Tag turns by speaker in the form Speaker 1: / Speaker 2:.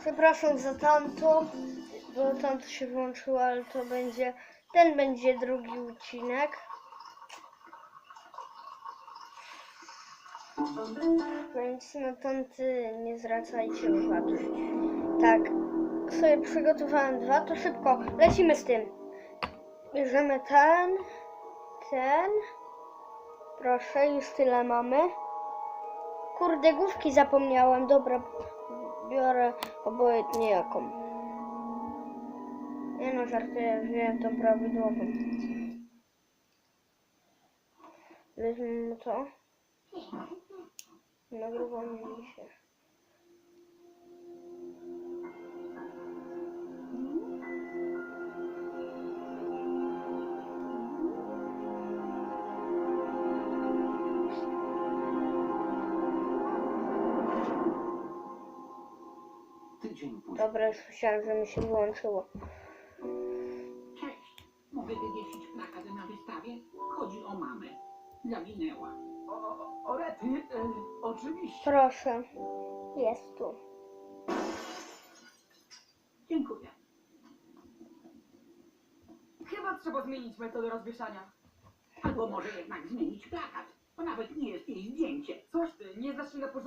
Speaker 1: Przepraszam za tamto, bo tamto się włączyło, ale to będzie, ten będzie drugi odcinek. Więc na tamty nie zwracajcie uwagi. Tak, sobie przygotowałem dwa, to szybko, lecimy z tym. Bierzemy ten, ten. Proszę, już tyle mamy. Kurde, główki zapomniałem. Dobra, збіра будет неком. Я ну жартую, вже там правый правильно. Візьмемо то. На другом месте.
Speaker 2: Tydzień później.
Speaker 1: Dobra, już myślałem, że mi się wyłączyło.
Speaker 3: Cześć. Mogę wywiesić plakat na wystawie? Chodzi o mamę. Zawinęła.
Speaker 4: O, o, o rety, y, oczywiście.
Speaker 1: Proszę. Jest tu.
Speaker 3: Dziękuję.
Speaker 4: Chyba trzeba zmienić metodę rozwieszania.
Speaker 3: Albo może jednak zmienić plakat. To nawet nie jest jej zdjęcie.
Speaker 4: Coś ty, nie znasz się na porządku.